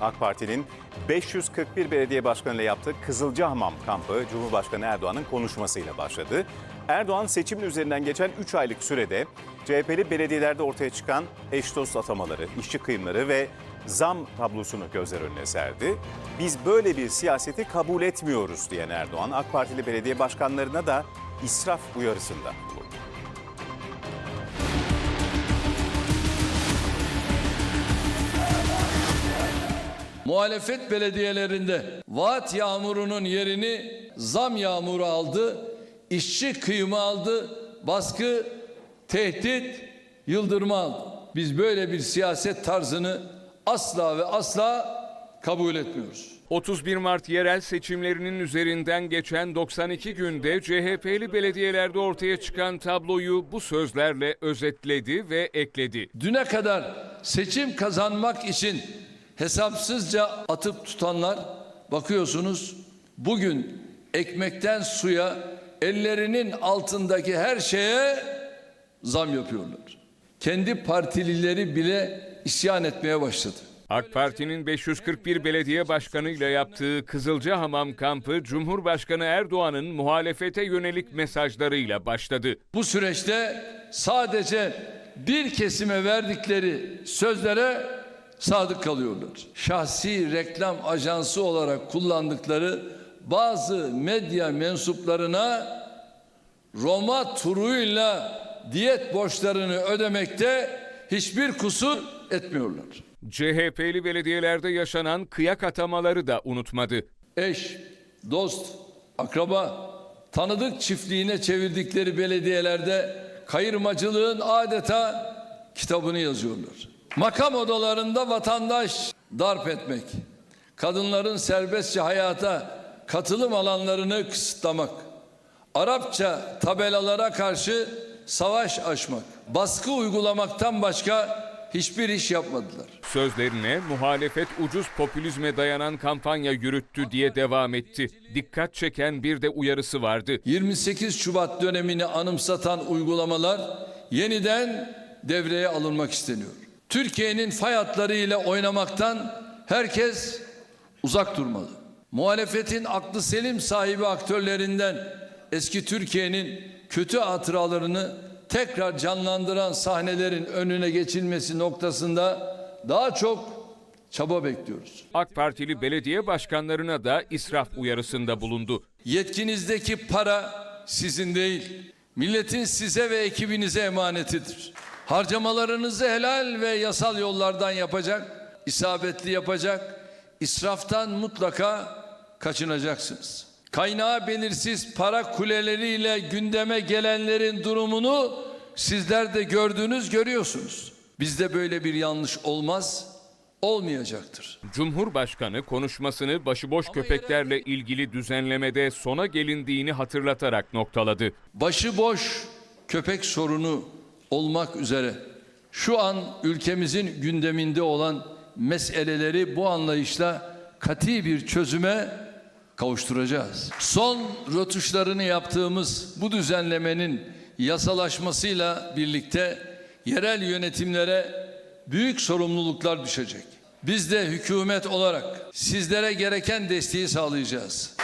AK Parti'nin 541 belediye başkanıyla yaptığı Kızılcahamam kampı Cumhurbaşkanı Erdoğan'ın konuşmasıyla başladı. Erdoğan seçimin üzerinden geçen 3 aylık sürede CHP'li belediyelerde ortaya çıkan eş dost atamaları, işçi kıyımları ve zam tablosunu gözler önüne serdi. Biz böyle bir siyaseti kabul etmiyoruz diyen Erdoğan, AK Partili belediye başkanlarına da israf uyarısında bulundu. Muhalefet belediyelerinde vaat yağmurunun yerini zam yağmuru aldı, işçi kıyımı aldı, baskı, tehdit, yıldırma aldı. Biz böyle bir siyaset tarzını asla ve asla kabul etmiyoruz. 31 Mart yerel seçimlerinin üzerinden geçen 92 günde CHP'li belediyelerde ortaya çıkan tabloyu bu sözlerle özetledi ve ekledi. Düne kadar seçim kazanmak için hesapsızca atıp tutanlar bakıyorsunuz bugün ekmekten suya ellerinin altındaki her şeye zam yapıyorlar. Kendi partilileri bile isyan etmeye başladı. AK Parti'nin 541 belediye başkanıyla yaptığı Kızılcahamam kampı Cumhurbaşkanı Erdoğan'ın muhalefete yönelik mesajlarıyla başladı. Bu süreçte sadece bir kesime verdikleri sözlere sadık kalıyorlar. Şahsi reklam ajansı olarak kullandıkları bazı medya mensuplarına Roma turuyla diyet borçlarını ödemekte hiçbir kusur etmiyorlar. CHP'li belediyelerde yaşanan kıyak atamaları da unutmadı. eş, dost, akraba, tanıdık çiftliğine çevirdikleri belediyelerde kayırmacılığın adeta kitabını yazıyorlar. Makam odalarında vatandaş darp etmek, kadınların serbestçe hayata katılım alanlarını kısıtlamak, Arapça tabelalara karşı savaş açmak, baskı uygulamaktan başka hiçbir iş yapmadılar. Sözlerine muhalefet ucuz popülizme dayanan kampanya yürüttü diye devam etti. Dikkat çeken bir de uyarısı vardı. 28 Şubat dönemini anımsatan uygulamalar yeniden devreye alınmak isteniyor. Türkiye'nin fay hatları ile oynamaktan herkes uzak durmalı. Muhalefetin aklı selim sahibi aktörlerinden eski Türkiye'nin kötü hatıralarını tekrar canlandıran sahnelerin önüne geçilmesi noktasında daha çok çaba bekliyoruz. AK Partili belediye başkanlarına da israf uyarısında bulundu. Yetkinizdeki para sizin değil. Milletin size ve ekibinize emanetidir. Harcamalarınızı helal ve yasal yollardan yapacak, isabetli yapacak, israftan mutlaka kaçınacaksınız. Kaynağı belirsiz para kuleleriyle gündeme gelenlerin durumunu sizler de gördünüz, görüyorsunuz. Bizde böyle bir yanlış olmaz, olmayacaktır. Cumhurbaşkanı konuşmasını başıboş köpeklerle ilgili düzenlemede sona gelindiğini hatırlatarak noktaladı. başıboş köpek sorunu olmak üzere şu an ülkemizin gündeminde olan meseleleri bu anlayışla kati bir çözüme kavuşturacağız. Son rötuşlarını yaptığımız bu düzenlemenin yasalaşmasıyla birlikte yerel yönetimlere büyük sorumluluklar düşecek. Biz de hükümet olarak sizlere gereken desteği sağlayacağız.